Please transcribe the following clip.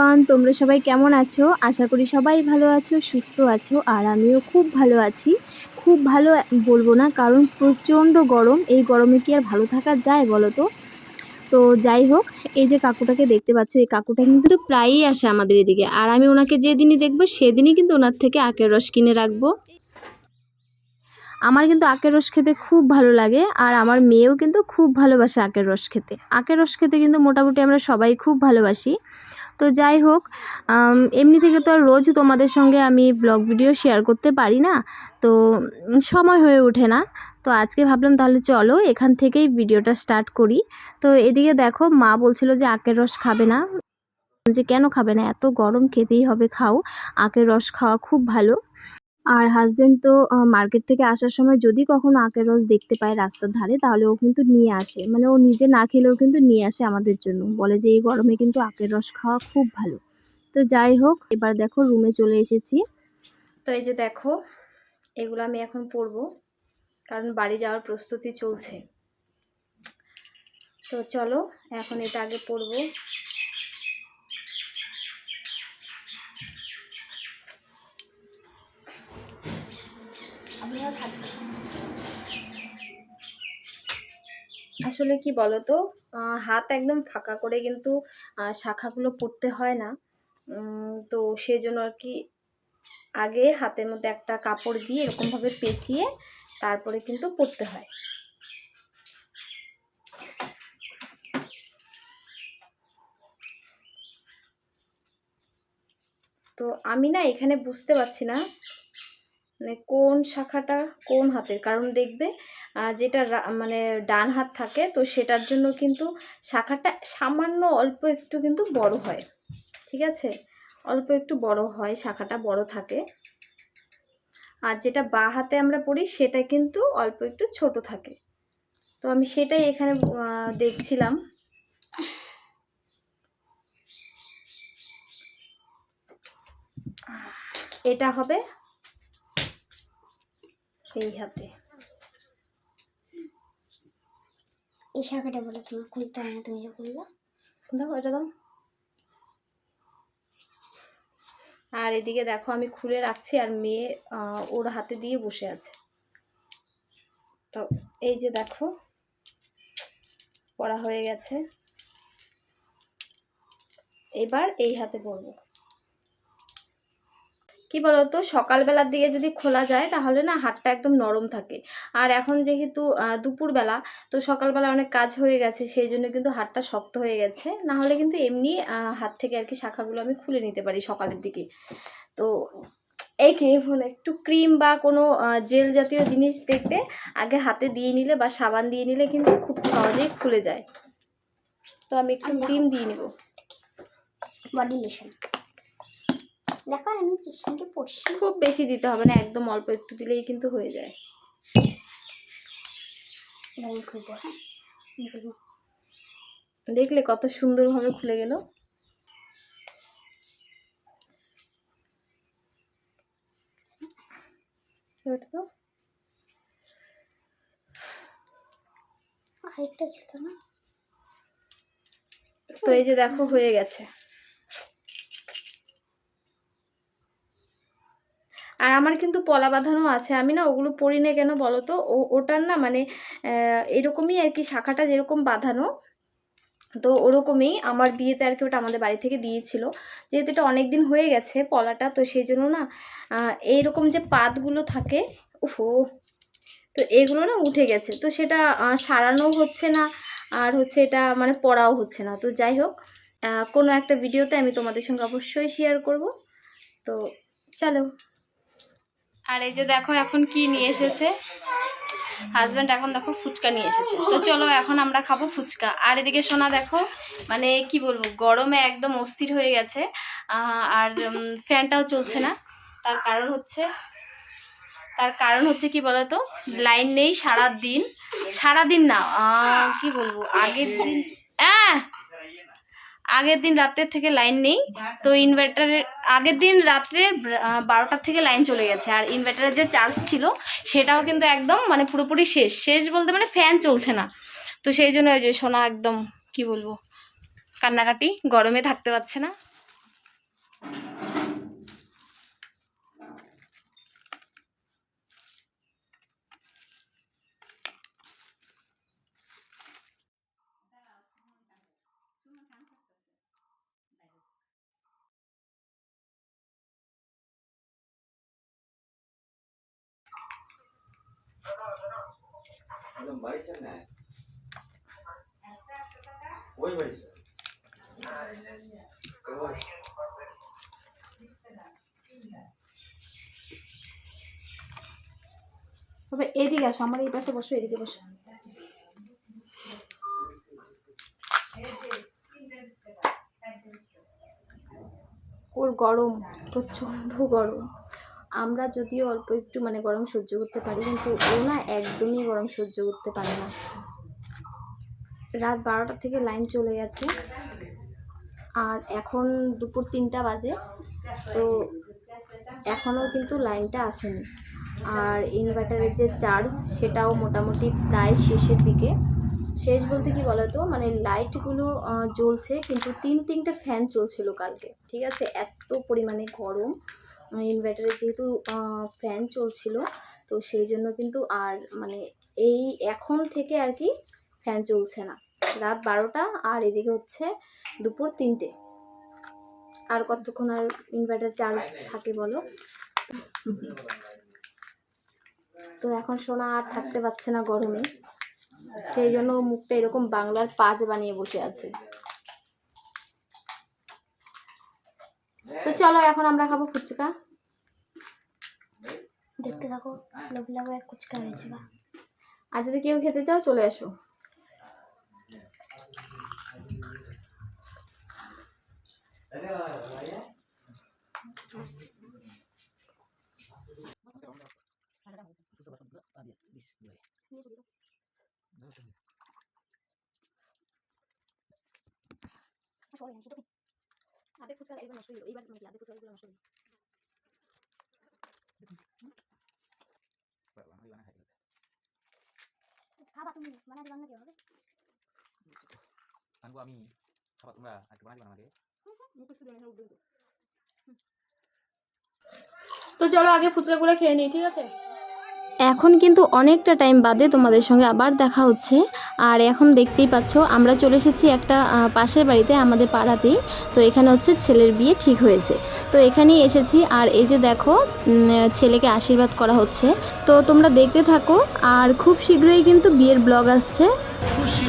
Everyone তোমরা সবাই কেমন আছো? আশা করি সবাই ভালো আছো, সুস্থ আছো, আর আমিও খুব ভালো আছি। খুব ভালো বলব না, কারণ প্রচণ্ড গরম। এই গরমে কি আর ভালো থাকা যায় বলো তো? তো যাই হোক, এই যে কাকুটাকে দেখতে পাচ্ছ, এই কাকুটা কিন্তু প্রায়ই আসে আমাদের এদিকে। আর আমি ওনাকে যেদিনই দেখব, সেদিনই কিন্তু ওনার থেকে আখের রস কিনে রাখব। আমার কিন্তু আখের রস খেতে খুব ভালো লাগে, আর আমার মেয়েও কিন্তু খুব ভালোবাসে আখের রস খেতে। আখের রস খেতে কিন্তু মোটামুটি আমরা সবাই খুব ভালোবাসি। তো যাই হোক এমনি থেকে তো আর রোজ তোমাদের সঙ্গে আমি ব্লগ ভিডিও শেয়ার করতে পারি না, তো সময় হয়ে ওঠে না। তো আজকে ভাবলাম তাহলে চলো এখান থেকেই ভিডিওটা স্টার্ট করি। তো এদিকে দেখো, মা বলছিল যে আখের রস খাবে না। যে কেন খাবে না? এত গরম খেতেই হবে, খাও। আখের রস খাওয়া খুব ভালো। আর হাজবেন্ড তো মার্কেট থেকে আসার সময় যদি কখনো আখের রস দেখতে পায় রাস্তার ধারে, তাহলে ও কিন্তু নিয়ে আসে। মানে ও নিজে না খেলেও কিন্তু নিয়ে আসে আমাদের জন্য। বলে যে, এই গরমে কিন্তু আখের রস খাওয়া খুব ভালো। তো যাই হোক, এবার দেখো রুমে চলে এসেছি। তো এই যে দেখো, এগুলো আমি এখন পরবো, কারণ বাড়ি যাওয়ার প্রস্তুতি চলছে। তো চলো, এখন এটা আগে পরবো। আসলে কি বলতো? হাত একদম ফাঁকা করে কিন্তু শাখাগুলো পড়তে হয় না। তো সেজন্য আর কি আগে হাতের মধ্যে একটা কাপড় দিয়ে এরকমভাবে পেঁচিয়ে তারপরে কিন্তু পড়তে হয়। তো আমি না এখানে বুঝতে পারছি না মানে কোন শাখাটা কোন হাতের? কারণ দেখবে যেটা মানে ডান হাত থাকে, তো সেটার জন্য কিন্তু শাখাটা সামান্য অল্প একটু কিন্তু বড় হয়। ঠিক আছে? অল্প একটু বড় হয়, শাখাটা বড় থাকে। আর যেটা বা হাতে আমরা পড়ি, সেটা কিন্তু অল্প একটু ছোট থাকে। তো আমি সেটাই এখানে দেখছিলাম। এটা হবে এই হাতে। এই শাখাটা বলে তুমি, খুলতে হয় না তুমি যে খুললা। দাও, এটা দাও। আর এদিকে দেখো, আমি খুলে রাখছি আর মেয়ে ওর হাতে দিয়ে বসে আছে। তো এই যে দেখো, পড়া হয়ে গেছে। এবার এই হাতে পরবো কি বলতো? সকালবেলার দিকে যদি খোলা যায় তাহলে না হাতটা একদম নরম থাকে। আর এখন যেহেতু দুপুরবেলা তো সকালবেলা অনেক কাজ হয়ে গেছে সেই জন্য কিন্তু হাতটা শক্ত হয়ে গেছে। না হলে কিন্তু এমনি হাত থেকে আর কি শাখাগুলো আমি খুলে নিতে পারি সকালের দিকে। তো এই কে একটু ক্রিম বা কোনো জেল জাতীয় জিনিস দেখবে আগে হাতে দিয়ে নিলে বা সাবান দিয়ে নিলে কিন্তু খুব সহজেই খুলে যায়। তো আমি একটু ক্রিম দিয়ে নিব। বডি লোশন দেখো আমি কিসমিকে পড়ছি। খুব বেশি দিতে হবে না একদম অল্প একটু দিলেই কিন্তু হয়ে যায়। আমি খুলবো হ্যাঁ? দেখলে কত সুন্দরভাবে খুলে গেল। আরেকটা ছিল না? তো এই যে দেখো হয়ে গেছে। আর আমার কিন্তু পলা বাঁধানো আছে। আমি না ওগুলো পরি না কেন বলো তো ও ওটার না মানে এরকমই আর কি শাখাটা যেরকম বাঁধানো তো ওরকমই আমার বিয়েতে আর কি ওটা আমাদের বাড়ি থেকে দিয়েছিল। যেহেতু এটা অনেক দিন হয়ে গেছে পলাটা তো সেই জন্য না এইরকম যে পাতগুলো থাকে উফো তো এগুলো না উঠে গেছে। তো সেটা আহ, সারানোও হচ্ছে না আর হচ্ছে এটা মানে পড়াও হচ্ছে না। তো যাই হোক কোনো একটা ভিডিওতে আমি তোমাদের সঙ্গে অবশ্যই শেয়ার করব। তো চলো। আর এই যে দেখো এখন কি নিয়ে এসেছে? হাজব্যান্ড এখন দেখো ফুচকা নিয়ে এসেছে। তো চলো এখন আমরা খাব ফুচকা। আর এদিকে সোনা দেখো মানে কি বলব, গরমে একদম অস্থির হয়ে গেছে। আর ফ্যানটাও চলছে না। তার কারণ হচ্ছে, তার কারণ হচ্ছে কি বলতো, লাইন নেই সারা দিন সারা দিন না কি বলব, আগের দিন আহ! আগের দিন রাতের থেকে লাইন নেই। তো ইনভার্টারের আগের দিন রাত্রে বারোটার থেকে লাইন চলে গেছে। আর ইনভার্টারের যে চার্জ ছিল, সেটাও কিন্তু একদম মানে পুরোপুরি শেষ। শেষ বলতে মানে ফ্যান চলছে না। তো সেই জন্য ওই যে সোনা একদম, কি বলব, কান্নাকাটি, গরমে থাকতে পারছে না। তবে এদিকে আসো আমার এই পাশে বসো এদিকে বসো। ওর গরম প্রচণ্ড গরম। আমরা যদিও অল্প একটু মানে গরম সহ্য করতে পারি, কিন্তু ও না একদমই গরম সহ্য করতে পারে না। রাত বারোটা থেকে লাইন চলে গেছে। আর এখন দুপুর তিনটা বাজে, তো এখনও কিন্তু লাইনটা আসেনি। আর ইনভার্টারের যে চার্জ সেটাও মোটামুটি প্রায় শেষের দিকে। শেষ বলতে কি বলতো? মানে লাইটগুলো জ্বলছে, কিন্তু তিন তিনটে ফ্যান চলছিল কালকে। ঠিক আছে? এত পরিমাণে গরম। ইনভার্টারে যেহেতু ফ্যান চলছিল, তো সেই জন্য কিন্তু আর মানে এই এখন থেকে আর কি ফ্যান চলছে না। রাত বারোটা আর এদিকে হচ্ছে দুপুর তিনটে। আর কতক্ষণ আর ইনভার্টার চার্জ থাকে বলো? তো এখন সোনা আর থাকতে পারছে না গরমে। সেই জন্য মুখটা এরকম বাংলার পাঁচ বানিয়ে বসে আছে। তো চলো এখন আমরা খাব ফুচকা। দেখতে থাকো লোভ লাগো এক কুচকা হয়ে যাবে। আর যদি কেউ খেতে চাও চলে আসো আধে ফুচকা একবার নষ্ট এইবার নাকি আধে ফুচকা এগুলো নষ্ট হলো খাবা তুমি বানাতে বান্না কে হবে আনব আমি খাবার তোমরা একটু বানাই আমাকে তো চলো আগে ফুচকাগুলো খেয়ে নিই ঠিক আছে এখন কিন্তু অনেকটা টাইম বাদে তোমাদের সঙ্গে আবার দেখা হচ্ছে। আর এখন দেখতেই পাচ্ছ, আমরা চলে এসেছি একটা পাশের বাড়িতে, আমাদের পাড়াতেই। তো এখানে হচ্ছে ছেলের বিয়ে ঠিক হয়েছে। তো এখানেই এসেছি, আর এই যে দেখো ছেলেকে আশীর্বাদ করা হচ্ছে। তো তোমরা দেখতে থাকো, আর খুব শীঘ্রই কিন্তু বিয়ের ব্লগ আসছে। খুশি